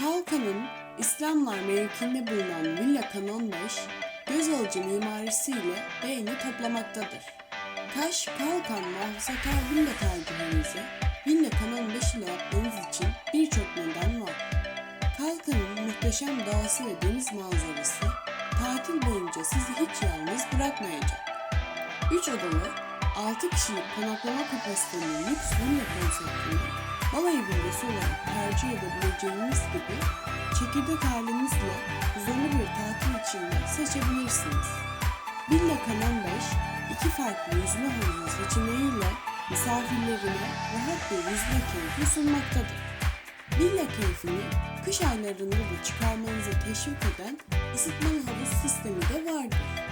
Kalkan'ın İslamlar mevkiinde bulunan Villa Kanon 5, göz alıcı mimarisiyle beğeni toplamaktadır. Kaş, Kalkan muhafazakar villa tercihinize Villa Kanon 5 ile yapmanız için birçok neden var. Kalkan'ın muhteşem doğası ve deniz manzarası tatil boyunca sizi hiç yalnız bırakmayacak. 3 odalı, 6 kişilik konaklama kapasiteli lüks villa konseptini balayı villası olarak tercih edebileceğiniz gibi çekirdek ailenizle huzurlu bir tatil için seçebilirsiniz. Villa 5, iki farklı yüzme havuzu seçeneğiyle misafirlerine rahat bir yüzme keyfi sunmaktadır. Villa keyfini kış aylarında da çıkarmanıza teşvik eden ısıtmalı havuz sistemi de vardır.